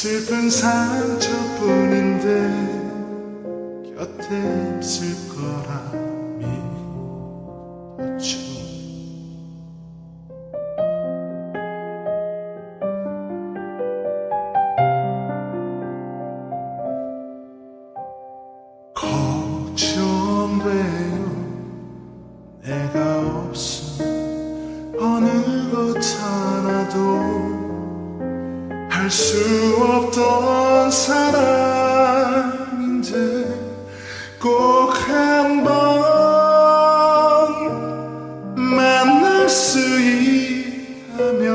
슬픈 상처뿐인데 곁에 있을 거라 믿었죠. 걱정돼. 알 수 없던 사람인데 꼭 한번 만날 수 있다면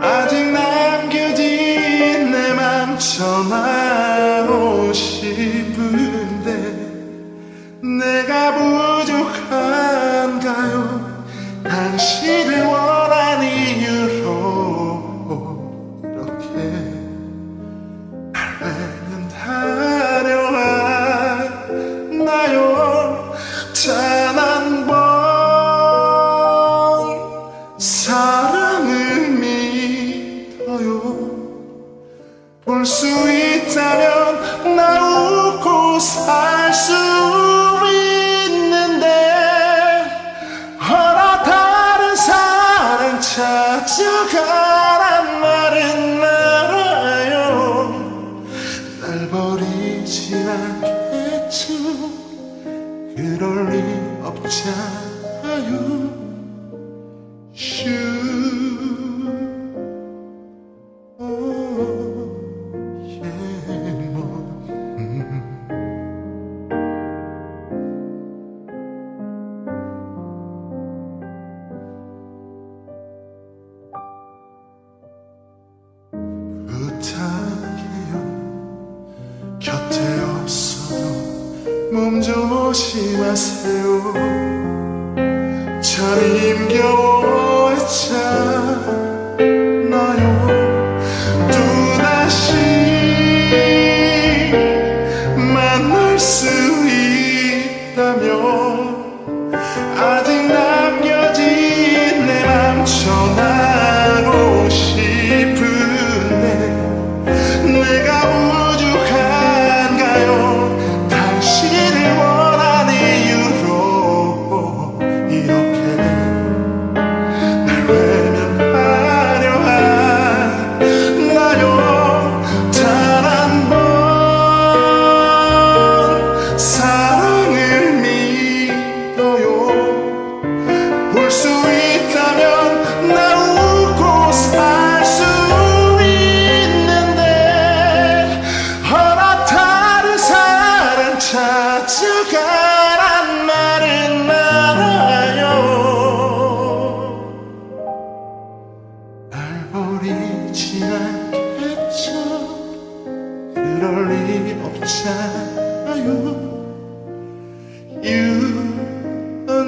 아직 남겨진 내맘 전하고 싶은데 내가 부족한가요? 당신을 so 좀좀 오시 마세요. 참 힘겨워 했잖아요. 또다시 만날 수 있다면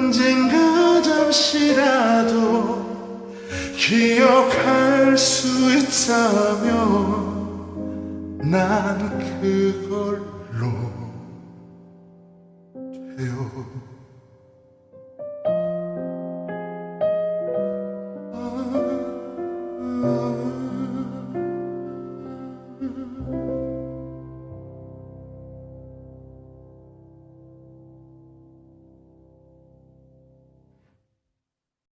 언젠가 그 잠시라도 기억할 수 있다면 난 그걸로 돼요.